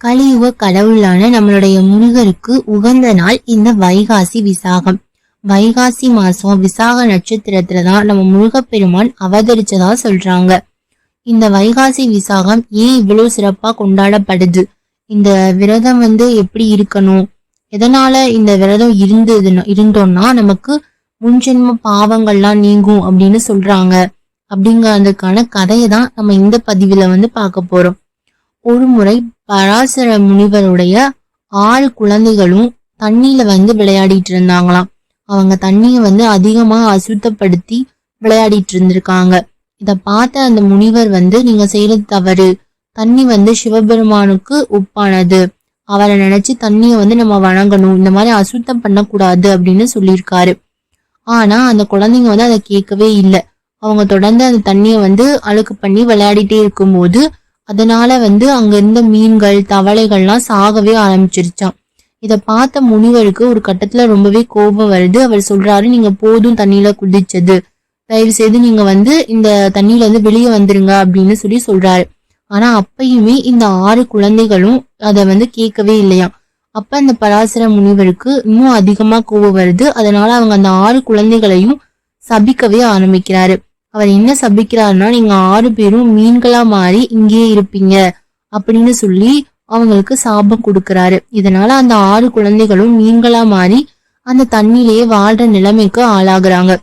கலியுக கடவுளான நம்மளுடைய முருகருக்கு உகந்த நாள் இந்த வைகாசி விசாகம். வைகாசி மாசம் விசாக நட்சத்திரத்துல தான் நம்ம முருகப்பெருமான் அவதரிச்சதா சொல்றாங்க. இந்த வைகாசி விசாகம் ஏன் இவ்வளவு சிறப்பா கொண்டாடப்படுது? இந்த விரதம் வந்து எப்படி இருக்கணும்? எதனால இந்த விரதம் இருந்ததுன்னா இருந்தோம்னா நமக்கு முன்ஜென்ம பாவங்கள்லாம் நீங்கும் அப்படின்னு சொல்றாங்க. அப்படிங்கிறதுக்கான கதையை தான் நம்ம இந்த பதிவுல வந்து பார்க்க போறோம். ஒரு முறை பராசர முனிவருடைய ஆறு குழந்தைகளும் தண்ணியில வந்து விளையாடிட்டு இருந்தாங்களாம். அவங்க தண்ணியை வந்து அதிகமா அசுத்தப்படுத்தி விளையாடிட்டு இருந்திருக்காங்க. இத பார்த்த அந்த முனிவர் வந்து நீங்க செய்யறது தவறு. தண்ணி வந்து சிவபெருமானுக்கு உப்பானது அவரை நினைச்சு தண்ணிய வந்து நம்ம வணங்கணும். இந்த மாதிரி அசுத்தம் பண்ணக்கூடாது அப்படின்னு சொல்லியிருக்காரு. ஆனா அந்த குழந்தைங்க வந்து அதை கேட்கவே இல்லை. அவங்க தொடர்ந்து அந்த தண்ணியை வந்து அழுக்கு பண்ணி விளையாடிட்டே இருக்கும்போது அதனால வந்து அங்க இருந்த மீன்கள் தவளைகள்லாம் சாகவே ஆரம்பிச்சிருச்சான் இத பார்த்த முனிவருக்கு ஒரு கட்டத்துல ரொம்பவே கோபம் வருது. அவர் சொல்றாரு நீங்க போதும் தண்ணியில குதிச்சது. தயவு செய்து நீங்க வந்து இந்த தண்ணியில இருந்து வெளியே வந்துருங்க அப்படின்னு சொல்லி சொல்றாரு. ஆனா அப்பயுமே இந்த ஆறு குழந்தைகளும் அதை வந்து கேட்கவே இல்லையா அப்ப அந்த பராசர முனிவருக்கு இன்னும் அதிகமா கோபம் வருது. அதனால அவங்க அந்த ஆறு குழந்தைகளையும் சபிக்கவே ஆரம்பிக்கிறாரு. அவர் என்ன சபிக்கிறாருன்னா நீங்க ஆறு பேரும் மீன்களா மாறி இங்கேயே இருப்பீங்க அப்படின்னு சொல்லி அவங்களுக்கு சாபம் கொடுக்கறாரு. இதனால அந்த ஆறு குழந்தைகளும் மீன்களா மாறி அந்த தண்ணியிலேயே வாழ்ற நிலைமைக்கு ஆளாகிறாங்க.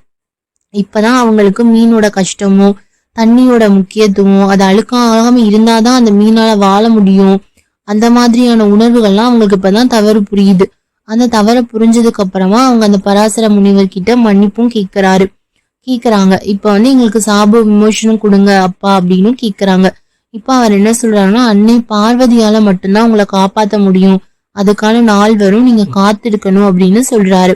இப்பதான் அவங்களுக்கு மீனோட கஷ்டமும் தண்ணியோட முக்கியத்துவம் அது அழுக்காகாம இருந்தாதான் அந்த மீனால வாழ முடியும். அந்த மாதிரியான உணர்வுகள்லாம் அவங்களுக்கு இப்பதான் தவறு புரியுது. அந்த தவறை புரிஞ்சதுக்கு அப்புறமா அவங்க அந்த பராசர முனிவர்கிட்ட மன்னிப்பும் கேட்கிறாரு. கேக்குறாங்க. இப்ப வந்து எங்களுக்கு சாப விமோசனம் கொடுங்க அப்பா அப்படின்னு கேக்குறாங்க. இப்ப அவர் என்ன சொல்றாருன்னா அன்னை பார்வதியால மட்டும்தான் உங்களை காப்பாத்த முடியும். அதுக்கான நாள் வரும் நீங்க காத்திருக்கணும் அப்படின்னு சொல்றாரு.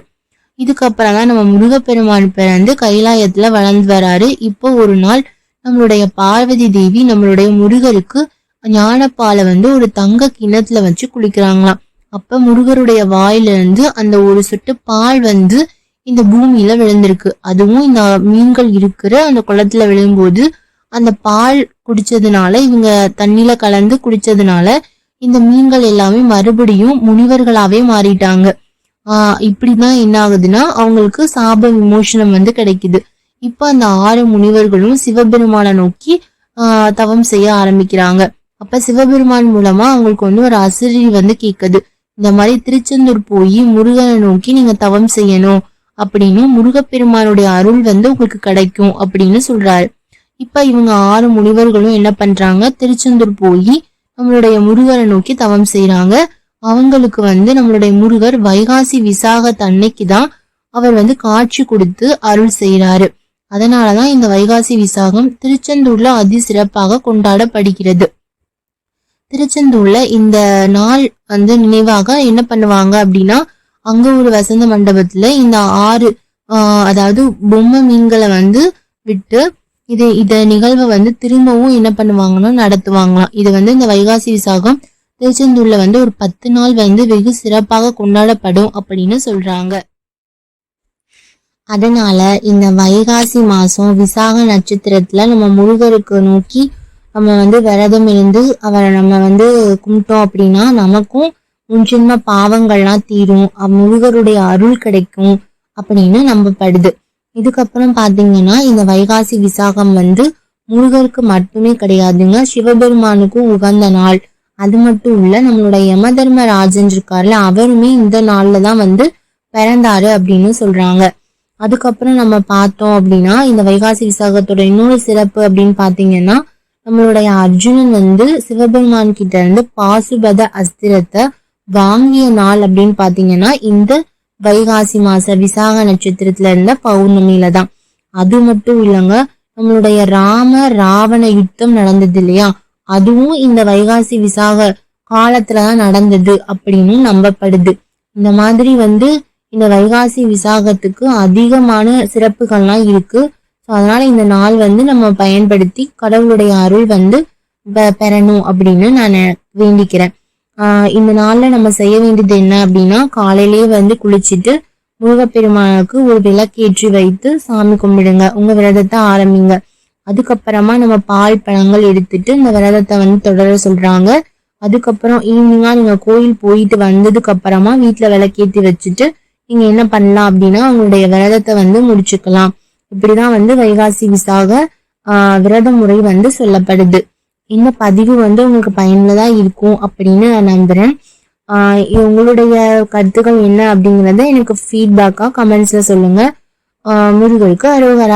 இதுக்கப்புறம் தான் நம்ம முருகப்பெருமான் பிறந்து கைலாயத்துல வளர்ந்து வராரு. இப்போ ஒரு நாள் நம்மளுடைய பார்வதி தேவி நம்மளுடைய முருகருக்கு ஞானப்பாலை வந்து ஒரு தங்க கிணத்துல வச்சு குளிக்கிறாங்களாம். அப்ப முருகருடைய வாயிலிருந்து அந்த ஒரு சொட்டு பால் வந்து இந்த பூமியில விழுந்திருக்கு. அதுவும் இந்த மீன்கள் இருக்கிற அந்த குளத்துல விழும்போது அந்த பால் குடிச்சதுனால இவங்க தண்ணியில கலந்து குடிச்சதுனால இந்த மீன்கள் எல்லாமே மறுபடியும் முனிவர்களாவே மாறிட்டாங்க. ஆஹ் இப்படிதான் என்ன ஆகுதுன்னா அவங்களுக்கு சாப விமோசனம் வந்து கிடைக்குது. இப்ப அந்த ஆறு முனிவர்களும் சிவபெருமானை நோக்கி ஆஹ் தவம் செய்ய ஆரம்பிக்கிறாங்க. அப்ப சிவபெருமான் மூலமா அவங்களுக்கு வந்து ஒரு அசிரி வந்து கேக்குது. இந்த மாதிரி திருச்செந்தூர் போய் முருகனை நோக்கி நீங்க தவம் செய்யணும். அப்படின்னு முருகப்பெருமானுடைய அருள் வந்து உங்களுக்கு கிடைக்கும் அப்படின்னு சொல்றாரு. இப்ப இவங்க ஆறு முனிவர்களும் என்ன பண்றாங்க? திருச்செந்தூர் போய் நம்மளுடைய முருகரை நோக்கி தவம் செய்யறாங்க அவங்களுக்கு வந்து நம்மளுடைய முருகர் வைகாசி விசாக தன்னைக்கு தான் அவர் வந்து காட்சி கொடுத்து அருள் செய்யறாரு அதனாலதான் இந்த வைகாசி விசாகம் திருச்செந்தூர்ல அதி சிறப்பாக கொண்டாடப்படுகிறது. திருச்செந்தூர்ல இந்த நாள் வந்து நினைவாக என்ன பண்ணுவாங்க அப்படின்னா அங்க ஒரு வசந்த மண்டபத்துல இந்த ஆறு அதாவது பொம்மை மீன்களை வந்து விட்டு இது இத நிகழ்வை வந்து திரும்பவும் என்ன பண்ணுவாங்கன்னா நடத்துவாங்களாம். இது வந்து இந்த வைகாசி விசாகம் திருச்செந்தூர்ல வந்து ஒரு பத்து நாள் வந்து வெகு சிறப்பாக கொண்டாடப்படும் அப்படின்னு சொல்றாங்க. அதனால இந்த வைகாசி மாசம் விசாக நட்சத்திரத்துல நம்ம முருகருக்கு நோக்கி நம்ம வந்து விரதம் இருந்து அவரை நம்ம வந்து கும்பிட்டோம் அப்படின்னா நமக்கும் முன்ஜென்ம பாவங்கள்லாம் தீரும் முருகருடைய அருள் கிடைக்கும் அப்படின்னு நம்பப்படுது. இதுக்கப்புறம் பாத்தீங்கன்னா இந்த வைகாசி விசாகம் வந்து முருகருக்கு மட்டுமே கிடையாதுங்க. சிவபெருமானுக்கும் உகந்த நாள். அது மட்டும் இல்ல நம்மளோட யம தர்ம ராஜன் இருக்கார்ல அவருமே இந்த நாள்ல தான் வந்து பிறந்தாரு அப்படின்னு சொல்றாங்க. அதுக்கப்புறம் நம்ம பார்த்தோம் அப்படின்னா இந்த வைகாசி விசாகத்தோட இன்னொரு சிறப்பு அப்படின்னு பாத்தீங்கன்னா நம்மளுடைய அர்ஜுனன் வந்து சிவபெருமான் கிட்ட இருந்து பாசுபத அஸ்திரத்தை வாங்கிய நாள் அப்படின்னு பாத்தீங்கன்னா இந்த வைகாசி மாச விசாக நட்சத்திரத்துல இருந்த பௌர்ணமியில தான். அது மட்டும் இல்லைங்க நம்மளுடைய ராம ராவண யுத்தம் நடந்தது இல்லையா? அதுவும் இந்த வைகாசி விசாக காலத்துலதான் நடந்தது அப்படின்னு நம்பப்படுது. இந்த மாதிரி வந்து இந்த வைகாசி விசாகத்துக்கு அதிகமான சிறப்புகள்லாம் இருக்கு. ஸோ அதனால இந்த நாள் வந்து நம்ம பயன்படுத்தி கடவுளுடைய அருள் வந்து பெறணும் அப்படின்னு நான் வேண்டிக்கிறேன். இந்த நாள்ல நம்ம செய்ய வேண்டியது என்ன அப்படின்னா காலையிலேயே வந்து குளிச்சுட்டு முருகப்பெருமானுக்கு ஒரு விளக்கேற்றி வைத்து சாமி கும்பிடுங்க. உங்க விரதத்தை ஆரம்பிங்க. அதுக்கப்புறமா நம்ம பால் பழங்கள் எடுத்துட்டு இந்த விரதத்தை வந்து தொடர சொல்றாங்க. அதுக்கப்புறம் ஈவினிங்கா நீங்க கோயில் போயிட்டு வந்ததுக்கு அப்புறமா வீட்டுல விளக்கேற்றி வச்சுட்டு நீங்க என்ன பண்ணலாம் அப்படின்னா உங்களுடைய விரதத்தை வந்து முடிச்சுக்கலாம். இப்படிதான் வந்து வைகாசி விசாக ஆஹ் விரத முறை வந்து சொல்லப்படுது. இந்த பதிவு வந்து உங்களுக்கு பயனுள்ளதா இருக்கும் அப்படின்னு நான் நம்புறேன். ஆஹ் உங்களுடைய கருத்துக்கள் என்ன அப்படிங்கறத எனக்கு ஃபீட்பேக்கா கமெண்ட்ஸ்ல சொல்லுங்க. ஆஹ் முருகருக்கு அரோகரா